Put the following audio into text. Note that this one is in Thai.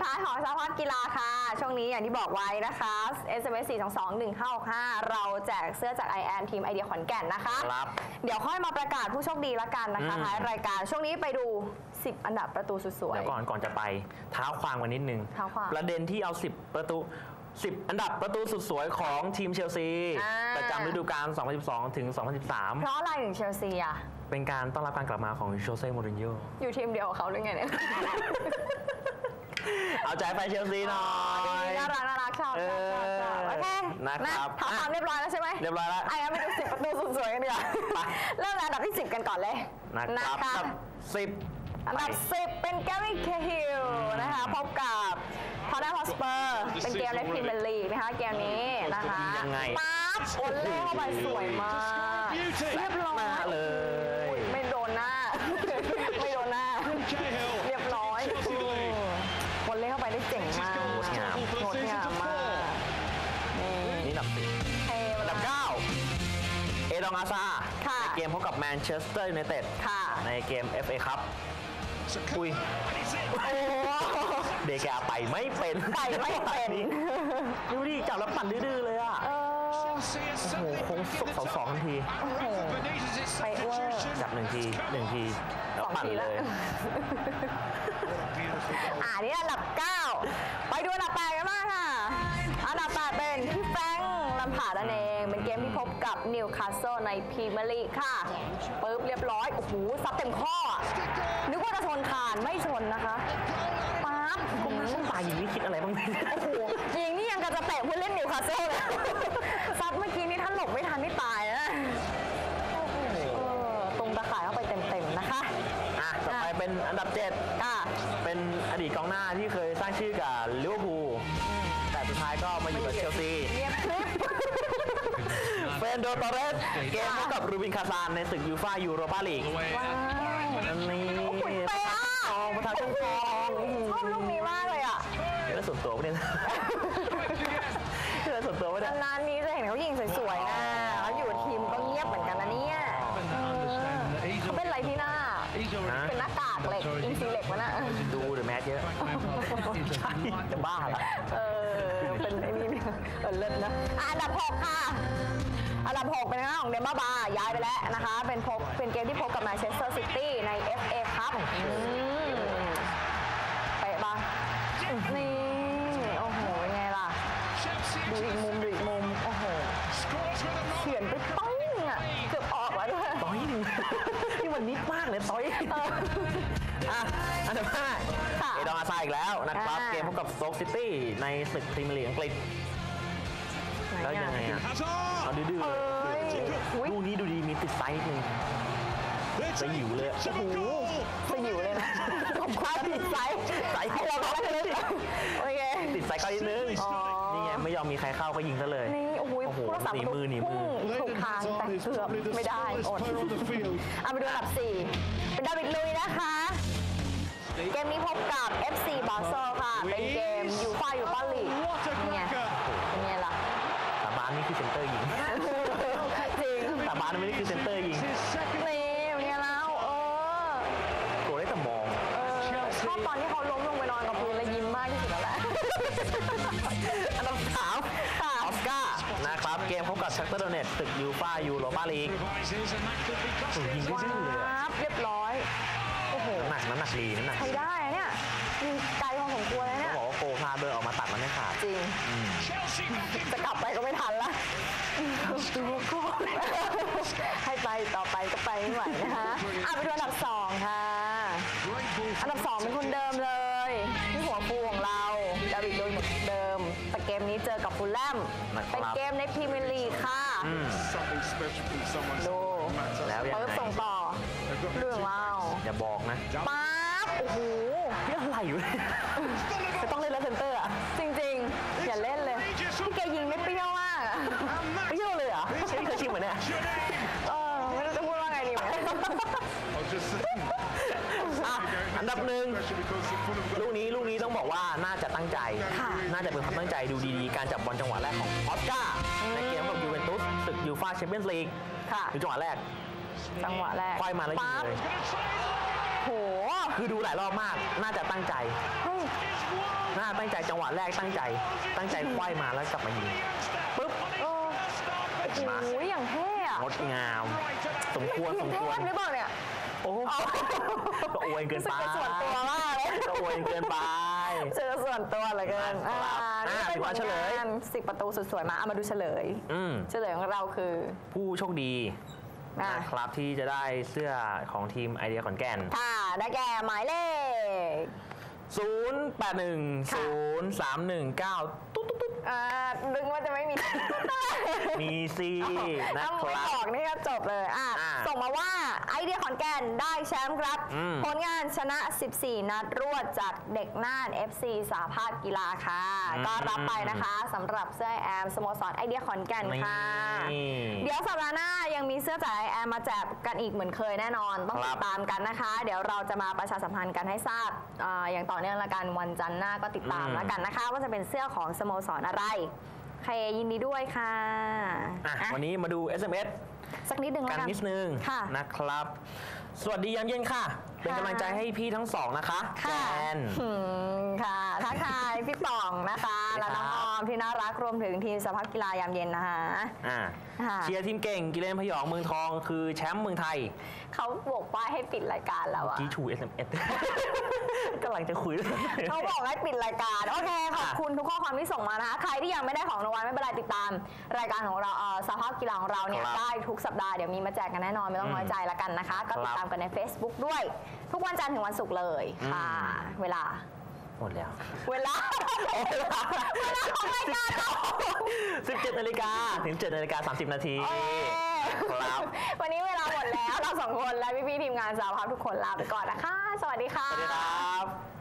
ดท้ายของสาพัฒน์กีฬาค่ะ ช่วงนี้อย่างที่บอกไว้นะคะ SMS 4 2 2 1 5 6 5 เราแจกเสื้อจาก i อ m ทีมไอเดียขอนแก่นนะคะ ครับ เดี๋ยวค่อยมาประกาศผู้โชคดีละกันนะคะอืม ท้ายรายการช่วงนี้ไปดู 10 อันดับประตูสุดสวย เดี๋ยวก่อนก่อนจะไปเท้าความกันนิดนึง เท้าความประเด็นที่เอา 10 ประตู 10 อันดับประตูสุดสวยของทีมเชลซี อ่า ประจำฤดูกาล 2012 ถึง เพราะอะไรถึงเชลซีอะ2013เป็นการต้อนรับการกลับมาของโชเซ่โมรินโญ่อยู่ทีมเดียวกับเขาหรือไงเนี่ย เอาใจแฟนเชลซีหน่อย น่ารักน่ารักชอบชอบชอบชอบเออโอเคนะครับทำตามเรียบร้อยแล้วใช่ไหมเรียบร้อยแล้วไอ้งั้นไปดูสิบประตูสุดสวยกันดีกว่าไปเริ่มอันดับที่10กันก่อนเลยนะครับนะคะกับสิบอันดับ10เป็นแกรี่เคฮิลนะคะพบกับพอร์ตฮอสเปอร์เป็นเกมในพรีเมียร์ลีกนะคะเกมนี้นะคะยังไงปั๊บโอนเล่เข้าไปสวยมากเรียบร้อยมาเลย อดองอาซาค่ะในเกมพบกับแมนเชสเตอร์ยูไนเต็ดค่ะในเกม FA ครับอุ้ยโอ้เดกาไปไม่เป็น ไปไม่เป็น ดูดิจับแล้วปั่นดื้อๆเลยอะเออ โอ้โหโค้งสุกเสาสองทันทีไปเวอร์จับหนึ่งทีหนึ่งทีแล้วปั่นสองทีแล้เลวยอ่านี่อันดับ 9 ไปดูอันดับ8กันบ้างค่ะ อันดับ 8 เป็นพี่แฟรงค์ลัมพาร์ดนั่นเอง เป็นเกมที่พบกับนิวคาสเซิลในพรีเมียร์ลีกค่ะปึ๊บเรียบร้อย โอ้โหซับเต็มข้ออะนึกว่าจะชนคานไม่ชนนะคะ ปั๊บก็ไม่ต้องตายอย่างนี้คิดอะไรบ้างไหมโอ้โหยิงนี่ยังกับจะเตะผู้เล่นนิวคาสเซิลเลยซัดเมื่อกี้นี่ถ้าหลบไม่ทันนี่ตายนะโอ้โหเออตรงตะข่ายเข้าไปเต็มๆนะคะอะต่อไปเป็นอันดับ7ค่ะเป็นอดีตกองหน้าที่เคยสร้างชื่อกับลิเวอร์พูลแต่สุดท้ายก็มาอยู่กับเชลซีเงียบคลิปเฟนโดตอเรสเกมพบกับรูบินคาซานในศึกยูฟ่ายูโรปาลีกว้าวอันนี้คุณเป๊ะอะ ทองประธานทองทองชอบลูกนี้มากเลยอะเรื่องส่วนตัวปะเนี่ยเรื่องส่วนตัวปะเนี่ยนานๆนี้จะเห็นเขายิงสวยๆนะแล้วอยู่ทีมก็เงียบเหมือนกันนะเนี่ยเขาเป็นอะไรที่หน้านะเป็นหน้ากากเหล็กอินซีเหล็กวะน่ะดูเดอะแมทเยอะใช่จะบ้าละเออเป็นไอ้นี่เนี่ยเออเลิศนะอะอันดับ6ค่ะอันดับ 6 เป็นหน้าของเดมบ้าบาย้ายไปแล้วนะคะ เป็นพบเป็นเกมที่พบกับแมนเชสเตอร์ซิตี้ใน FA ครับอืม เตะปะนี่ โอ้โหเป็นไงล่ะ ดูอีกมุมดูอีกมุม โอ้โหเขียนไปป้องอะ เกือบออกแล้วด้วยต้อยหนึงนี่มันนิดมากเลยต้อยเอออะอันดับห้าค่ะเอดองอาซาอีกแล้วนะครับอ่าเกมพบกับสโต๊กซิตี้ในศึกพรีเมียร์ลีกอังกฤษแล้วยังไงอะเอาดื้อๆเอ้ยอุ๊ยลูกนี้ดูดีมีติดไซส์นิดนึง ไปหิวเลยอะโอ้โหสยิวเลยนะผมคว้าติดไซส์ไซส์ให้เราก็ได้เลยโอเคติดไซส์เข้านิดนึงอ๋อนี่ไงไม่ยอมมีใครเข้าก็ยิงซะเลยนี่โอ้โหโอ้โหผู้รักษาหนีมือหนีมือพุ่งถูกทางแต่เกือบไม่ได้อดเอาไปดูอันดับ4เป็นดาวิดลุยนะคะ เกมนี้พบกับ FC บาเซลค่ะ เป็นเกมยูฟ่ายูฟ่าลีกนี่ไงเป็นไงล่ะสาบานนี่คือเซนเตอร์ยิงจริงสาบานไม่ได้คือเซนเตอร์ยิงนี่เป็นไงแล้วเออ โกได้แต่มอง เออช อบตอนที่เขาล้มลงไปนอนกับพื้นแล้วยิ้มมากที่สุดแล้วแหละ อันดับสามค่ะออสการ์นะครับ เกมพบกับชักเตอร์โดเนตตึกยูฟ่ายูโรปาลีกโอ้ยยิงว้ดื้อๆเลยอะาบเรียบร้อย โอ้โห น้ำหนักน้ำหนักดีน้ำหนักใช้ดีได้อะเนี่ยยิงไกลพอสมควรเลยต้เนี่องยบอกว่าโกพาเดินออกมาตัดมันไม่ขาดจริงจะกลับไปก็ไม่ทันละดูก็ให้ไปต่อไปก็ไปไม่ไหวนะคะอะไปดูอันดับสองค่ะ อันดับสองเป็นคนเดิมเลยที่หัวฟูของเราดาวิดโดยเหมือนเดิม แต่เกมนี้เจอกับฟูลแลมนะครับเป็นเกมในพรีเมียร์ลีกค่ะอืมดูแล้วยังเปิดไงส่งต่อเรื่องเราอย่าบอกนะป๊าบโอ้โหนี่อะไรอยู่เนี่ยจะต้องเล่นแล้วเซนเตอร์อะจริงๆ อย่าเล่นเลยพี่แกยิงไม่เปรี้ยวมากอะไม่ใช่เลยเหรอใช่เคยชิมเหมือนเนี่ยเออไม่รู้จะพูดว่าไงดีเหมือนกันอะอัน ดับหนึ่งลูกนี้ลูกนี้ต้องบอกว่าน่าจะตั้งใจค่ะน่าจะเป็นความตั้งใจดูดีๆ การจับบอลจังหวะแรกของออสการ์ในเกมกับยูเวนตุสศึกยูฟ่าแชมเปี้ยนส์ลีกค่ะดูจังหวะแรก จังหวะแรกควายมาแล้วยิงปั๊บเลยโหคือดูหลายรอบมาก น่าจะตั้งใจเฮ้ยน่าตั้งใจจังหวะแรกตั้งใจ ตั้งใจควายมาแล้วกลับมายิงปุ๊บโอ้โหอย่างเท่อะงดงาม สมควรสมเทควรพหรือเปล่าเนี่ย โอ้โหก็อวยเกินไปรู้สึกเป็นส่วนตัวมากเลย ก็อวยเกินไป เจอส่วนตัวเหลือเกินครับอ่านี่อ่าเป็นถือผว่าลเฉลย งานสิบประตูสุดสวยมาเอามาดูเฉลย อืมเฉลยของเราคือ ผู้โชคดีอะ นะครับที่จะได้เสื้อของทีมไอเดียขอนแก่น ค่ะ ได้แก่หมายเลข 081 0319ตุ๊ดตุ๊ดตุ๊ด อ่าดึงว่าจะไม่มี มีซีนะถ้าคไม่รับบอกนี่ก็จบเลยอะอ่าส่งมาว่าไอเดียขอนแก่นได้แชมป์ครับ อืม ผลงานชนะ 14 นัดรวดจากเด็กน่าน FC สาภาพกีฬาค่ะอืมก็รับไปนะคะสำหรับเสื้อแอมสโมสรไอเดียขอนแก่นค่ะ นี่ เดี๋ยวสัปดาห์หน้ายังมี เสื้อจากไอแอมมาแจกกันอีกเหมือนเคยแน่นอน ต้องครัติบดตามกันนะคะ เดี๋ยวเราจะมาประชาสัมพันธ์กันให้ทราบอ่าอย่างต่อเนื่องละกันวันจันทร์หน้าก็ติดตามแล้วกันนะคะ ว่าจะเป็นเสื้อของสโมสรอะไรใครยินดีด้วยค่ะอะ อะวันนี้มาดู SMS สักนิดหนึ่งกัแล้วนกัน นิดนึงค่ะนะครับ สวัสดียามเย็นค่ะ เป็นกำลังใจให้พี่ทั้งสองนะคะแจค่ะนอืมค่ะทักทายพี่ป๋องนะคะสวัและสดีน้องคอ รับอมที่น่ารักรวมถึงทีมสภาพกีฬายามเย็นนะคะอ่าค่ะเชียร์ทีมเก่งกิเลนพยองเมืองทองคือแชมป์เมืองไทย เขาโบกป้ายให้ปิดรายการแล้วอะกี้ชู SMS กำลังจะคุยเขาบอกให้ปิดรายการ โอเคขอบคุณทุกข้อความที่ส่งมานะคะ ใครที่ยังไม่ได้ของรางวัลไม่เป็นไรติดตาม รายการของเราเอ่อสภาพกีฬาของเราเนี่ยครับได้ทุกสัปดาห์เดี๋ยวมีมาแจกกันแน่นอนไม่ต้องน้อยใจละกันนะคะ ก็ติดตามกันใน Facebook ด้วย ทุกวันจันทร์ถึงวันศุกร์เลยค่ะ เวลา หมดแล้ว เวลาเวลาของรายการเรา17นาฬิกาถึง7นาฬิกา30นาทีโอเคครับวันนี้เวลาหมดแล้วเราสองคนและพี่ๆทีมงานสาวพับทุกคนลาไปก่อนนะคะ สวัสดีค่ะสวัสดีครับ